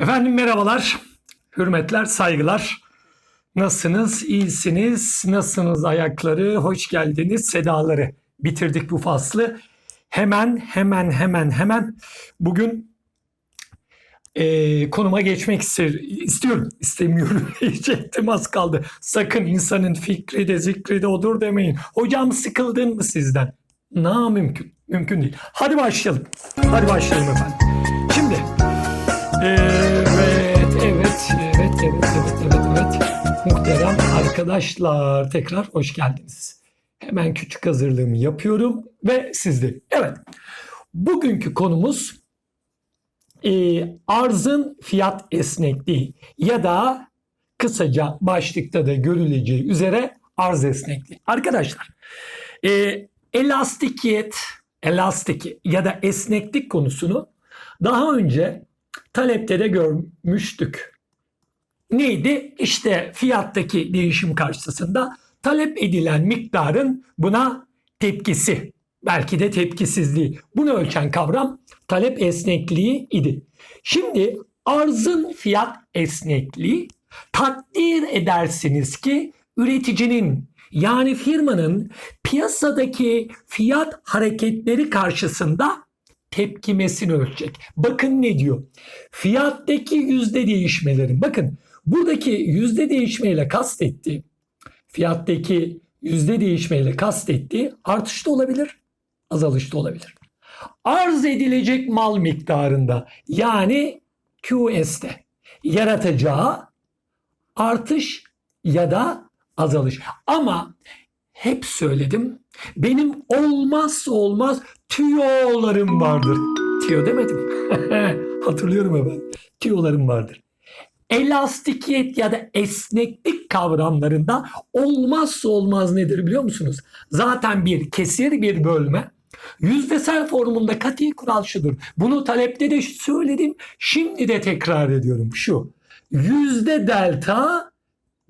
Efendim merhabalar, hürmetler, saygılar. Nasılsınız? İyisiniz? Nasılsınız ayakları? Hoş geldiniz sedaları. Bitirdik bu faslı. Hemen hemen hemen hemen bugün eee, konuma geçmek ister, istiyorum. İstemiyorum diyecektim az kaldı. Sakın insanın fikri de zikri de odur demeyin. Hocam sıkıldın mı sizden? Na mümkün. Mümkün değil. Hadi başlayalım. Hadi başlayalım efendim. Evet, evet, evet, evet, evet, evet, evet. Muhterem arkadaşlar tekrar hoş geldiniz. Hemen küçük hazırlığımı yapıyorum ve sizde. Evet, bugünkü konumuz e, arzın fiyat esnekliği ya da kısaca başlıkta da görüleceği üzere arz esnekliği. Arkadaşlar, e, elastikiyet, elastik ya da esneklik konusunu daha önce talepte de görmüştük. Neydi? İşte fiyattaki değişim karşısında talep edilen miktarın buna tepkisi, belki de tepkisizliği. Bunu ölçen kavram talep esnekliği idi. Şimdi arzın fiyat esnekliği takdir edersiniz ki üreticinin yani firmanın piyasadaki fiyat hareketleri karşısında tepkimesini ölçecek. Bakın ne diyor? Fiyattaki yüzde değişmelerin. Bakın buradaki yüzde değişmeyle kastettiği fiyattaki yüzde değişmeyle kastettiği artış da olabilir, azalış da olabilir. Arz edilecek mal miktarında yani QS'te yaratacağı artış ya da azalış. Ama hep söyledim benim olmazsa olmaz tüyolarım vardır. Tüyo demedim. Hatırlıyorum hemen. Tüyolarım vardır. Elastikiyet ya da esneklik kavramlarında olmazsa olmaz nedir biliyor musunuz? Zaten bir kesir bir bölme. Yüzdesel formunda kati kural şudur. Bunu talepte de söyledim. Şimdi de tekrar ediyorum. Şu. Yüzde delta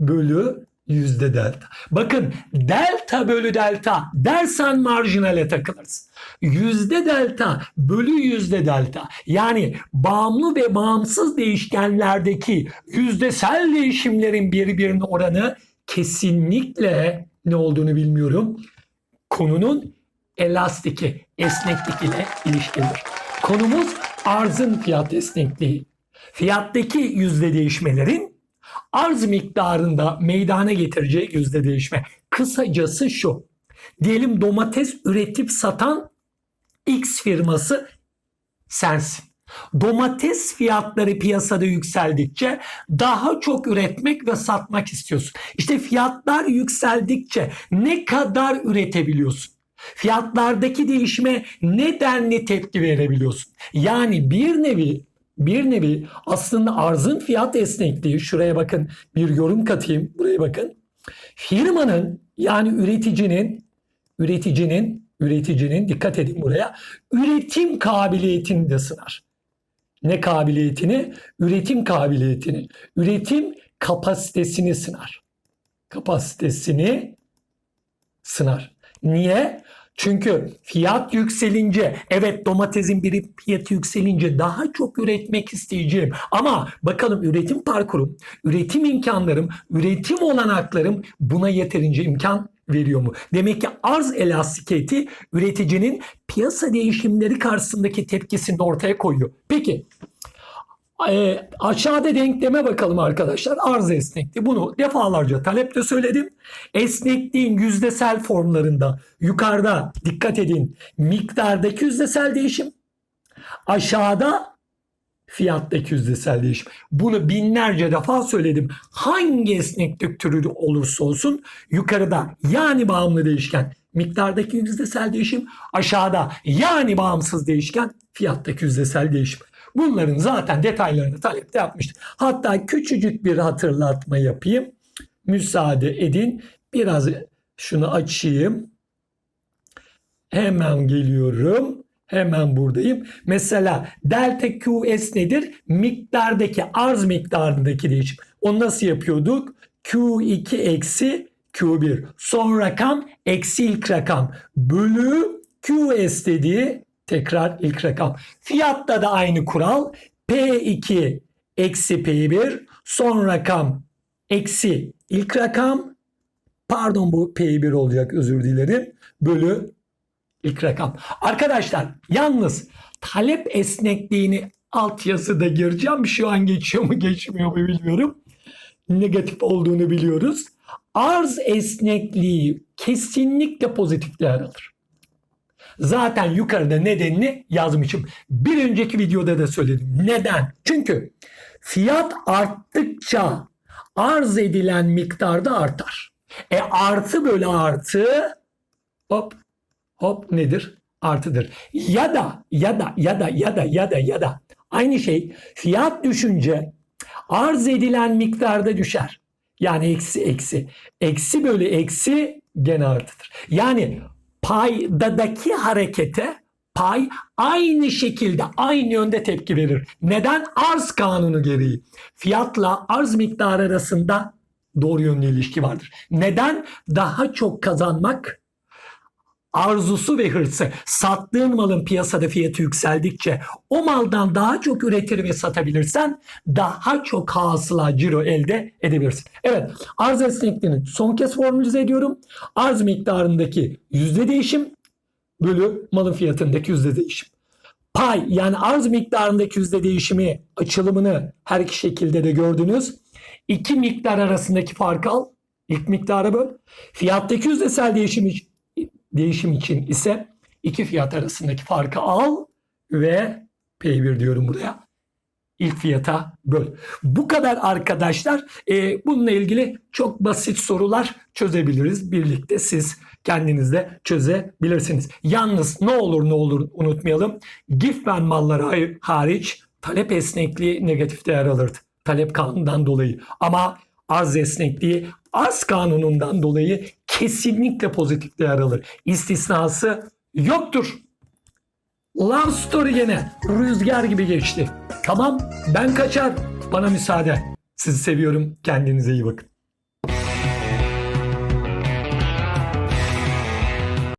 bölü yüzde delta. Bakın delta bölü delta dersen marjinale takılırsın. Yüzde delta bölü yüzde delta yani bağımlı ve bağımsız değişkenlerdeki yüzdesel değişimlerin birbirine oranı kesinlikle ne olduğunu bilmiyorum. Konunun elastiki, esneklik ile ilişkilidir. Konumuz arzın fiyat esnekliği. Fiyattaki yüzde değişmelerin arz miktarında meydana getireceği yüzde değişme. Kısacası şu. Diyelim domates üretip satan X firması sensin. Domates fiyatları piyasada yükseldikçe daha çok üretmek ve satmak istiyorsun. İşte fiyatlar yükseldikçe ne kadar üretebiliyorsun? Fiyatlardaki değişime ne denli tepki verebiliyorsun? Yani bir nevi bir nevi aslında arzın fiyat esnekliği şuraya bakın bir yorum katayım buraya bakın. Firmanın yani üreticinin üreticinin üreticinin dikkat edin buraya üretim kabiliyetini de sınar. Ne kabiliyetini? Üretim kabiliyetini. Üretim kapasitesini sınar. Kapasitesini sınar. Niye? Çünkü fiyat yükselince evet domatesin bir fiyatı yükselince daha çok üretmek isteyeceğim. Ama bakalım üretim parkurum, üretim imkanlarım, üretim olanaklarım buna yeterince imkan veriyor mu? Demek ki arz elastikiyeti üreticinin piyasa değişimleri karşısındaki tepkisini ortaya koyuyor. Peki e, aşağıda denkleme bakalım arkadaşlar. Arz esnekliği. Bunu defalarca talepte söyledim. Esnekliğin yüzdesel formlarında yukarıda dikkat edin miktardaki yüzdesel değişim. Aşağıda fiyattaki yüzdesel değişim. Bunu binlerce defa söyledim. Hangi esneklik türü olursa olsun yukarıda yani bağımlı değişken miktardaki yüzdesel değişim aşağıda yani bağımsız değişken fiyattaki yüzdesel değişim. Bunların zaten detaylarını talepte yapmıştık. Hatta küçücük bir hatırlatma yapayım. Müsaade edin. Biraz şunu açayım. Hemen geliyorum. Hemen buradayım. Mesela delta QS nedir? Miktardaki arz miktarındaki değişim. Onu nasıl yapıyorduk? Q2 eksi Q1. Son rakam eksi ilk rakam. Bölü QS dediği tekrar ilk rakam. Fiyatta da aynı kural. P2 eksi P1 son rakam eksi ilk rakam pardon bu P1 olacak özür dilerim bölü ilk rakam. Arkadaşlar yalnız talep esnekliğini altyazıda gireceğim. Şu an geçiyor mu geçmiyor mu bilmiyorum. Negatif olduğunu biliyoruz. Arz esnekliği kesinlikle pozitif değer alır. Zaten yukarıda nedenini yazmışım. Bir önceki videoda da söyledim. Neden? Çünkü fiyat arttıkça arz edilen miktarda artar. E artı bölü artı hop hop nedir? Artıdır. Ya da ya da ya da ya da ya da ya da aynı şey fiyat düşünce arz edilen miktarda düşer. Yani eksi eksi. Eksi bölü eksi gene artıdır. Yani paydadaki harekete pay aynı şekilde aynı yönde tepki verir. Neden? Arz kanunu gereği. Fiyatla arz miktarı arasında doğru yönlü ilişki vardır. Neden? Daha çok kazanmak arzusu ve hırsı sattığın malın piyasada fiyatı yükseldikçe o maldan daha çok üretir ve satabilirsen daha çok hasıla ciro elde edebilirsin. Evet arz esnekliğini son kez formülize ediyorum. Arz miktarındaki yüzde değişim bölü malın fiyatındaki yüzde değişim. Pay yani arz miktarındaki yüzde değişimi açılımını her iki şekilde de gördünüz. İki miktar arasındaki farkı al. İlk miktara böl. Fiyattaki yüzdesel değişim için değişim için ise iki fiyat arasındaki farkı al ve P1 diyorum buraya. İlk fiyata böl. Bu kadar arkadaşlar. Ee, bununla ilgili çok basit sorular çözebiliriz. Birlikte siz kendiniz de çözebilirsiniz. Yalnız ne olur ne olur unutmayalım. Giffen malları hariç talep esnekliği negatif değer alırdı. Talep kanunundan dolayı. Ama arz esnekliği arz kanunundan dolayı kesinlikle pozitif değer alır. İstisnası yoktur. Love story gene rüzgar gibi geçti. Tamam ben kaçar. Bana müsaade. Sizi seviyorum. Kendinize iyi bakın.